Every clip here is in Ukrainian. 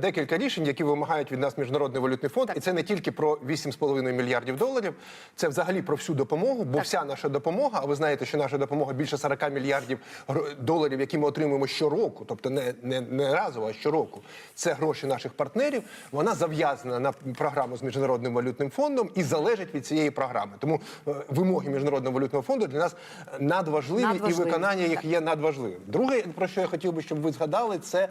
Декілька рішень, які вимагають від нас міжнародний валютний фонд, і це не тільки про 8,5 мільярдів доларів, це взагалі про всю допомогу. Бо вся наша допомога, а ви знаєте, що наша допомога більше 40 мільярдів доларів, які ми отримуємо щороку, тобто не, не, не разово, а щороку. Це гроші наших партнерів. Вона зав'язана на програму з міжнародним валютним фондом і залежить від цієї програми. Тому е, вимоги міжнародного валютного фонду для нас надважливі, Надважливі, і виконання їх так. є надважливим. Друге, про що я хотів би, щоб ви згадали, це е,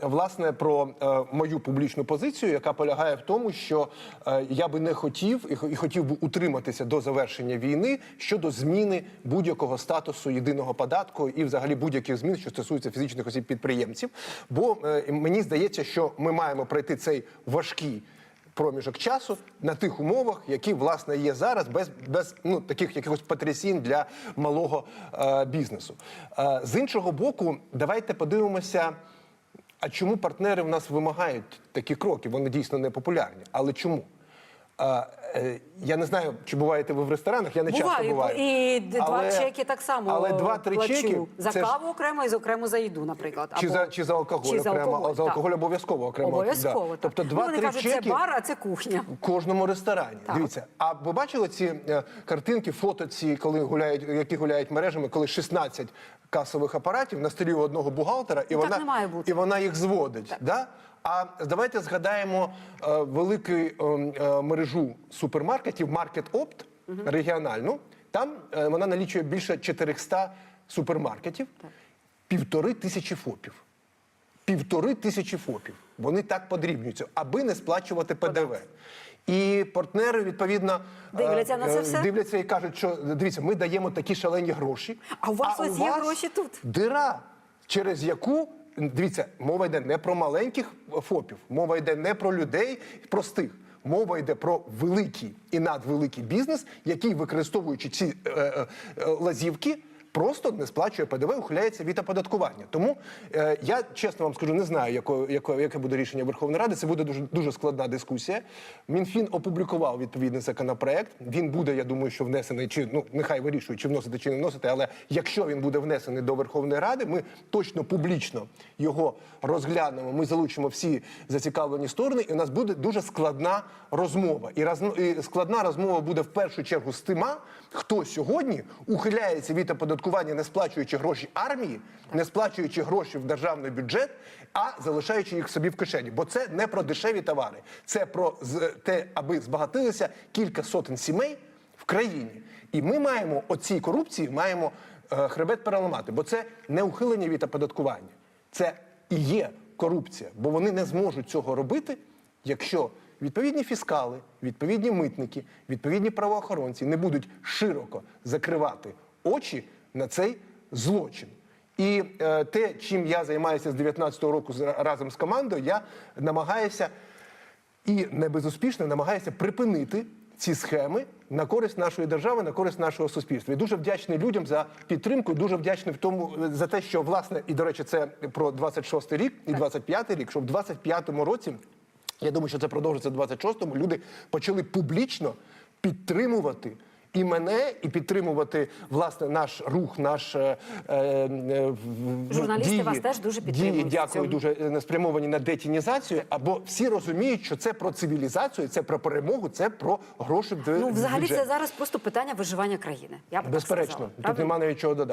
власне про е, мою публічну позицію, яка полягає в тому, що е, я би не хотів і, хотів би утриматися до завершення війни щодо зміни будь-якого статусу єдиного податку і, взагалі, будь-яких змін, що стосуються фізичних осіб підприємців. Бо е, мені здається, що ми маємо пройти цей важкий проміжок часу на тих умовах, які власне є зараз, без, без ну, таких якихось потрясінь для малого е, бізнесу. Е, з іншого боку, давайте подивимося. А чому партнери в нас вимагають такі кроки? Вони дійсно не популярні. Але чому? Я не знаю, чи буваєте ви в ресторанах, я не часто Буваю, буваю. і два Але- чеки так само Але два-три плачу. чеки за це ж- каву окремо і за окремо за їду, наприклад. Чи Або- за, чи за алкоголь чи за окремо, алкоголь, а за так. алкоголь обов'язково окремо. Обов'язково. Да. так. Тобто Ну, два-три кажуть, чеки це бар, а це кухня. в кожному ресторані. Так. Дивіться, а ви бачили ці е, картинки, фото ці, коли гуляють, які гуляють мережами, коли 16 касових апаратів на столі у одного бухгалтера, і Ну, так вона не має бути. і вона їх зводить. Да? А давайте згадаємо е, велику е, е, мережу супермаркетів Market Opt регіональну. Там е, вона налічує більше 400 супермаркетів, півтори тисячі ФОПів. Півтори тисячі ФОПів. Вони так подрібнюються, аби не сплачувати ПДВ. І партнери, відповідно, Дивляться е, на це е, все? дивляться і кажуть, що дивіться, ми даємо такі шалені гроші. А у вас ось є гроші тут. Дира, через яку дивіться, мова йде не про маленьких ФОПів, мова йде не про людей простих. Мова йде про великий і надвеликий бізнес, який, використовуючи ці е, е, е, лазівки, просто не сплачує ПДВ, ухиляється від оподаткування. Тому е, я чесно вам скажу, не знаю, яко, яко, яке буде рішення Верховної Ради. Це буде дуже дуже складна дискусія. Мінфін опублікував відповідний законопроект. Він буде, я думаю, що внесений чи ну нехай вирішують, чи вносити, чи не вносити. Але якщо він буде внесений до Верховної Ради, ми точно публічно його розглянемо. Ми залучимо всі зацікавлені сторони, і у нас буде дуже складна розмова. І, раз, і складна розмова буде в першу чергу з тима, хто сьогодні ухиляється від оподаткування, не сплачуючи гроші армії, не сплачуючи гроші в державний бюджет, а залишаючи їх собі в кишені. Бо це не про дешеві товари, це про те, аби збагатилися кілька сотень сімей в країні. І ми маємо оцій корупції маємо е, хребет переламати, бо це не ухилення від оподаткування, це і є корупція, бо вони не зможуть цього робити, якщо відповідні фіскали, відповідні митники, відповідні правоохоронці не будуть широко закривати очі на цей злочин. І е, те, чим я займаюся з 19-го року з- разом з командою, я намагаюся і не безуспішно намагається припинити ці схеми на користь нашої держави, на користь нашого суспільства. І дуже вдячний людям за підтримку. Дуже вдячний в тому за те, що власне, і до речі, це про 26-й рік і 25-й рік, що в 25-му році. Я думаю, що це продовжиться в 26-му. Люди почали публічно підтримувати і мене, і підтримувати власне наш рух, наш е, е, в- в- Журналісти дії, вас теж дуже підтримують Дії, Дякую дуже е, спрямовані на детінізацію. Або всі розуміють, що це про цивілізацію, це про перемогу, це про гроші Ну, взагалі, бюджет. це зараз просто питання виживання країни. Я б так безперечно. сказала, Тут немає навіть чого додати.